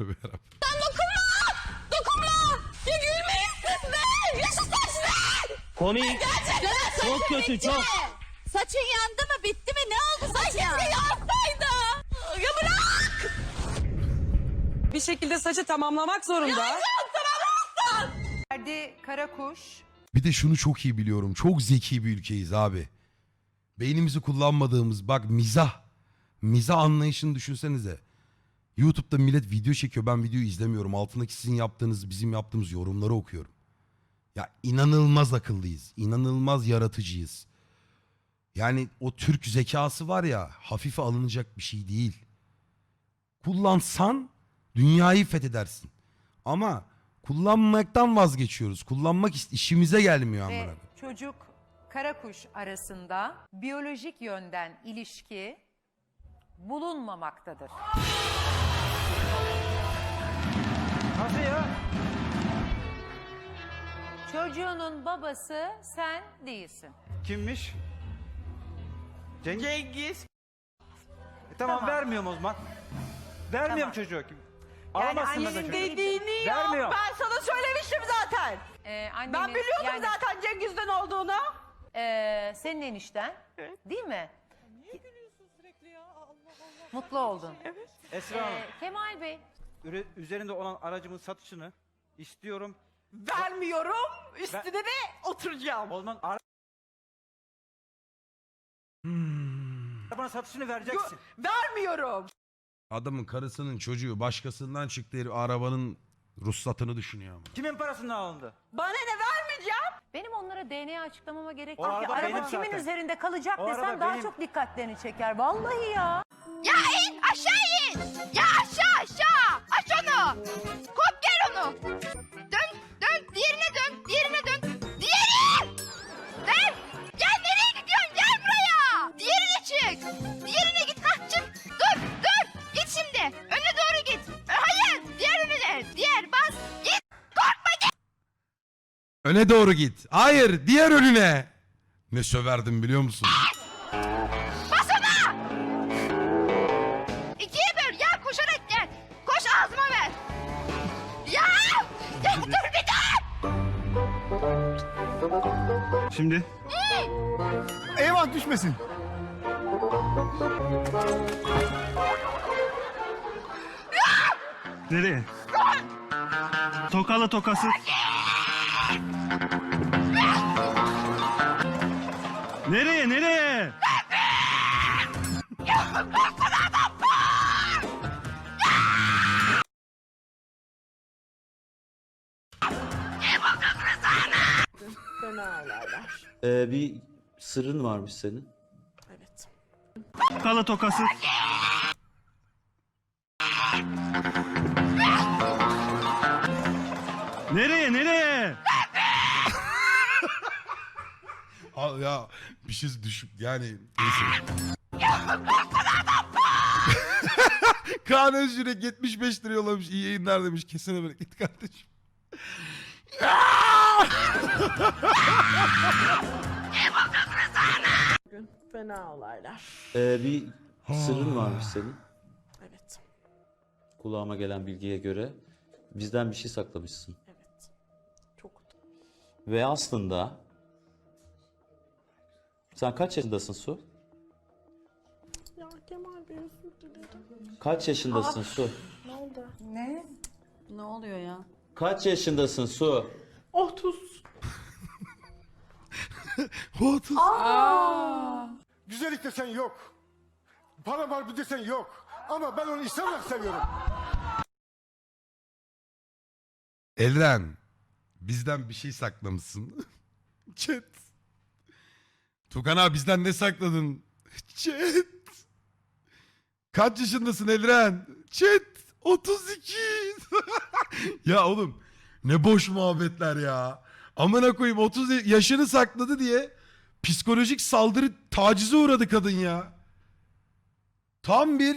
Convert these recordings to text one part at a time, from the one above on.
Tövbe yarabbim. Ya gülmeyin siz be! Yaşasın size! Komik. Çok kötü çok. Saçın yandı mı bitti mi ne oldu saçın? Keşke yansaydı. Ya bırak! Bir şekilde saçı tamamlamak zorunda. Ferdi Karakuş Bir de şunu çok iyi biliyorum. Çok zeki bir ülkeyiz abi. Beynimizi kullanmadığımız bak mizah. Mizah anlayışını düşünsenize. YouTube'da millet video çekiyor. Ben videoyu izlemiyorum. Altındaki sizin yaptığınız, bizim yaptığımız yorumları okuyorum. Ya inanılmaz akıllıyız. inanılmaz yaratıcıyız. Yani o Türk zekası var ya hafife alınacak bir şey değil. Kullansan dünyayı fethedersin. Ama kullanmaktan vazgeçiyoruz. Kullanmak işimize gelmiyor amına. ve koyayım. çocuk Karakuş arasında biyolojik yönden ilişki bulunmamaktadır. Nasıl ya? Çocuğunun babası sen değilsin. Kimmiş? Cengiz. Cengiz. E, tamam, Tamam. vermiyorum o zaman. Vermiyorum Tamam. çocuğu. Yani Alamazsın annenin da çocuğu. Dediğini yap. Vermiyor. Ben sana söylemiştim zaten. Ee, annenin- Ben biliyordum yani, zaten Cengiz'den olduğunu. ee, senin enişten değil mi? Mutlu oldun. Esra Hanım, Ee, Kemal Bey üre- üzerinde olan aracımın satışını istiyorum. Vermiyorum. Üstüne de oturacağım. O zaman ara- Arabanın satışını vereceksin. Vermiyorum. Adamın karısının çocuğu başkasından çıktı herif arabanın ruhsatını düşünüyor ama. Kimin parasından alındı? Bana ne vermeyeceğim? benim onlara DNA açıklamama gerek O yok. ki. araba Araba benim kimin zaten. üzerinde kalacak O desem araba daha benim. çok dikkatlerini çeker. Vallahi ya. Ya in aşağı in! Ya aşağı aşağı! Aç onu! Kop gel onu! Dön dön diğerine dön diğerine dön! Diğeri! Dön! Gel nereye gidiyorsun gel buraya! Diğerine çık! Diğerine git hah çık! Dur dur! Git şimdi! Öne doğru git! Ö, Hayır! Diğer önüne! Diğer bas! Git! Korkma git! Öne doğru git. Hayır diğer önüne. Ne söverdim biliyor musun? Şimdi? Eyvah düşmesin. Nereye? Tokalı tokası. Nereye nereye? Ee, bir sırrın varmış senin. Evet. Tokalı tokası. Nereye nereye? Al ya bir şey düşüp yani neyse. Kaan Özgürek 75 lira yollamış. İyi yayınlar demiş. Kesene bereket kardeşim. Fena olaylar. Ee, bir sırrın varmış senin. Evet. Kulağıma gelen bilgiye göre bizden bir şey saklamışsın. Evet. Çok Ve aslında sen kaç yaşındasın Su? Ya Kemal Bey özür dilerim. Kaç yaşındasın Su? Ne oldu? Ne oluyor ya? Kaç yaşındasın Su? 30. Otuz. Güzellik desen yok. Para var bir desen yok. Ama ben onu insan olarak seviyorum. Elren. Bizden bir şey saklamışsın. Chat. Tukan abi bizden ne sakladın? Chat. Kaç yaşındasın Elren? Chat. 32. ya oğlum ne boş muhabbetler ya. Amına koyayım 30 yaşını sakladı diye psikolojik saldırı tacize uğradı kadın ya. Tam bir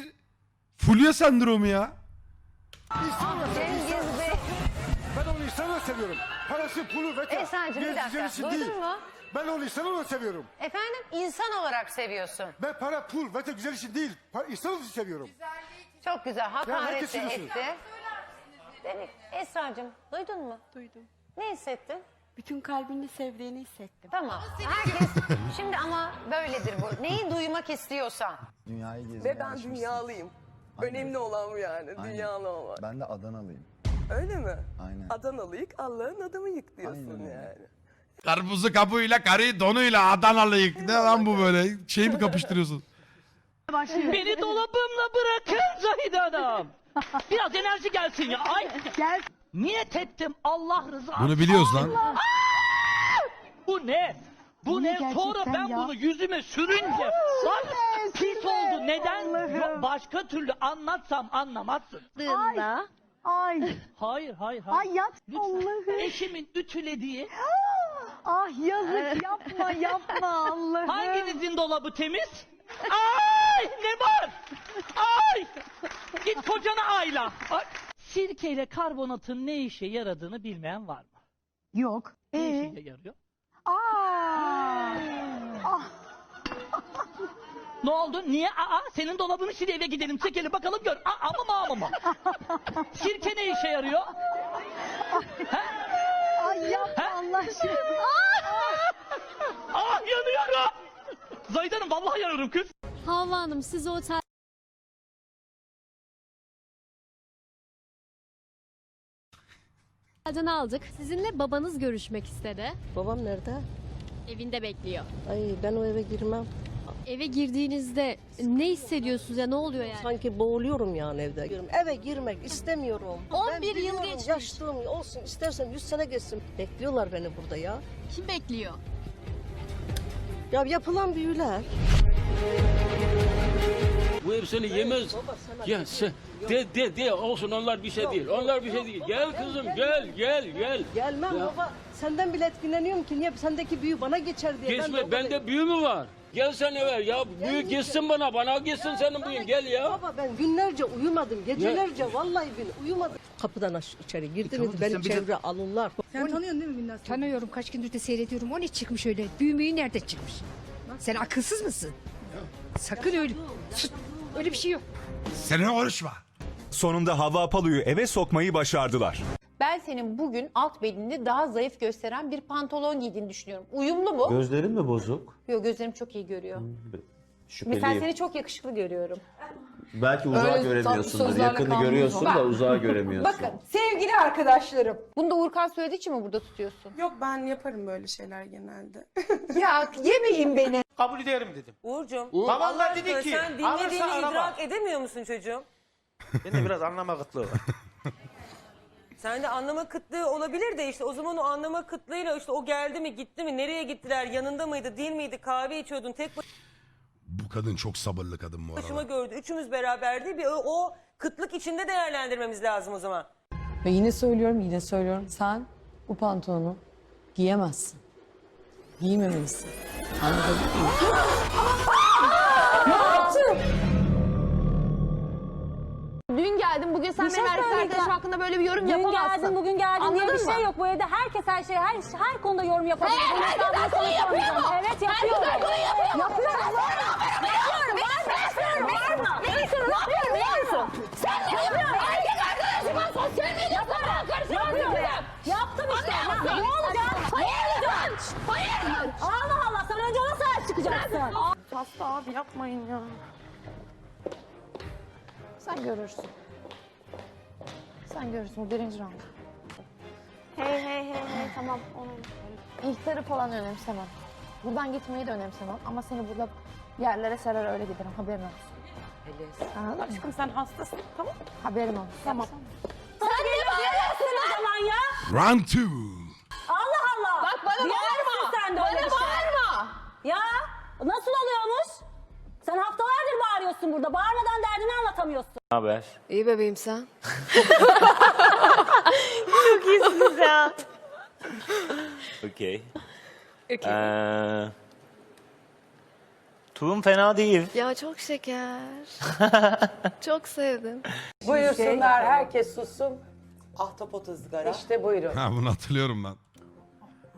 fulya sendromu ya. Cengiz Bey. Ben onu insan olarak seviyorum. Parası, pulu, veta. Esen'cim bir dakika. güzel için Duydun değil. mu? Ben onu insan olarak seviyorum. Efendim insan olarak seviyorsun. Ben para, pul, veta güzel için değil. Pa- insan olarak seviyorum. Çok güzel. Hakaret herkes de şunu etti. Demek Esra'cığım duydun mu? Duydum. Ne hissettin? Bütün kalbini sevdiğini hissettim. Tamam. Herkes şimdi ama böyledir bu. Neyi duymak istiyorsan. Dünyayı gezmeye Ve ben dünyalıyım. Aynen. Önemli olan bu yani. Aynen. Dünyalı olmak. Ben de Adanalıyım. Öyle mi? Aynen. Adanalıyık Allah'ın adamı yık diyorsun Aynen yani. Karpuzu kabuğuyla, karıyı donuyla Adanalıyık. Ne lan bu böyle? Şey mi kapıştırıyorsun? Beni dolabımla bırakın Zahide Hanım. Biraz enerji gelsin ya. Ay. Gel. Niyet ettim Allah rızası. Bunu biliyoruz lan. Bu ne? Bu ne? Sonra ben bunu yüzüme sürünce bak pis oldu. Neden? Yok, başka türlü anlatsam anlamazsın. Ay. Ay. Hayır hayır hayır. Ay yap Lütfen. Eşimin ütülediği Ah yazık yapma yapma Allah'ım. hanginizin dolabı temiz? Ay ne var? Ay! Git kocana ayla. Ay. Sirkeyle karbonatın ne işe yaradığını bilmeyen var mı? Yok. Ne Ee? işe yarıyor? Aa. Ah. Ne oldu? Niye? Aa, senin dolabını sil eve gidelim çekelim bakalım gör. Aa, ama mı ama mı? Sirke ne işe yarıyor? Ay yapma Allah aşkına. Ah yanıyorum. Zahide Hanım vallahi yanıyorum kız. Havva Hanım siz otel Otelden aldık. Sizinle babanız görüşmek istedi. Babam nerede? Evinde bekliyor. Ay ben o eve girmem. Eve girdiğinizde ne hissediyorsunuz ya ne oluyor yani? Sanki boğuluyorum yani evde. Eve girmek istemiyorum. 11 Ben yıl biliyorum, geçmiş. Yaşlığım olsun istersen 100 sene geçsin. Bekliyorlar beni burada ya. Kim bekliyor? Ya yapılan büyüler. Bu ev seni yemez. Ya sen de de de olsun onlar bir şey değil. Onlar bir şey değil. Gel kızım gel gel gel. Gelmem Ya. baba. Senden bile etkileniyorum ki niye sendeki büyü bana geçer diye. Geçme de bende büyü mü var? Gel sen eve ya büyü geçsin bana bana geçsin senin büyün gel ya. Baba ben günlerce uyumadım. Gecelerce vallahi bin uyumadım. Kapıdan aş içeri girdiniz beni çevre alınlar. Sen tanıyorsun değil mi Binnaz? Tanıyorum kaç gündür de seyrediyorum. O ne çıkmış öyle? Büyümeyi nerede çıkmış? Sen akılsız mısın? Sakın öyle. Sus, Öyle bir şey yok. Seninle konuşma. Sonunda Havva Apalu'yu eve sokmayı başardılar. Ben senin bugün alt belini daha zayıf gösteren bir pantolon giydiğini düşünüyorum. Uyumlu mu? Gözlerin mi bozuk? Yok gözlerim çok iyi görüyor. Şüpheliyim. Mesela seni çok yakışıklı görüyorum. Belki uzağı Öyle göremiyorsundur. sözlerle Yakını kalmaz görüyorsun da uzağı göremiyorsun. Bakın sevgili arkadaşlarım. Bunu da Uğurkan söylediği için mi burada tutuyorsun? Yok ben yaparım böyle şeyler genelde. ya yemeyin beni. Kabul ederim dedim. Uğurcuğum. Babam da dedi ki sen dinlediğini alırsa araba. idrak edemiyor musun çocuğum? Bende biraz anlama kıtlığı var. Sende anlama kıtlığı olabilir de işte o zaman o anlama kıtlığıyla işte o geldi mi gitti mi nereye gittiler yanında mıydı değil miydi kahve içiyordun tek Bu kadın çok sabırlı kadın bu başıma arada. gördü üçümüz beraberdi bir o, o kıtlık içinde değerlendirmemiz lazım o zaman. Ve yine söylüyorum, yine söylüyorum. Sen bu pantolonu giyemezsin. Giymemelisin. Anladın mı? Dün geldim bugün sen benim erkek arkadaşım hakkında böyle bir yorum yapamazsın. bugün geldin diye bir şey yok. Bu evde herkes her şey her her konuda yorum yapabilir. Hayır, herkes her konuyu yapıyor mu? Evet Herkes her konuyu yapıyor mu? Yapıyorum. Hasta abi yapmayın ya. Sen görürsün. Sen görürsün bu birinci round. Hey hey hey hey tamam onun. İhtarı falan önemsemem. Buradan gitmeyi de önemsemem ama seni burada yerlere serer öyle giderim haberin olsun. Anladın mı? Aşkım sen hastasın tamam Haberin olsun. Tamam. Sen ne bağırıyorsun o zaman ya? Round two. Allah Allah. Bak bana bağırma. sen de bana öyle bir şey. bağırma. Ya nasıl oluyormuş? Sen haftalardır burada. Bağırmadan derdini anlatamıyorsun. haber? İyi bebeğim sen. Okey. Ee, Tulum fena değil. Ya çok şeker. çok sevdim. Buyursunlar herkes sussun. Ahtapot ızgara. İşte buyurun. Ha bunu hatırlıyorum ben.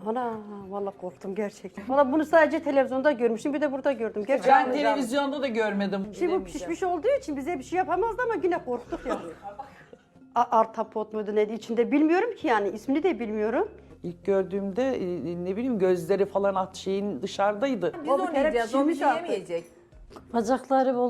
Ana valla korktum gerçekten. Valla bunu sadece televizyonda görmüşüm bir de burada gördüm. Gerçekten. Ben televizyonda da görmedim. Şimdi bu pişmiş olduğu için bize bir şey yapamazdı ama yine korktuk ya. A- Artapot muydu neydi içinde bilmiyorum ki yani ismini de bilmiyorum. İlk gördüğümde e, e, ne bileyim gözleri falan at şeyin dışarıdaydı. Biz O bir onu kere yiyeceğiz, onu yiyemeyecek. Bacakları bol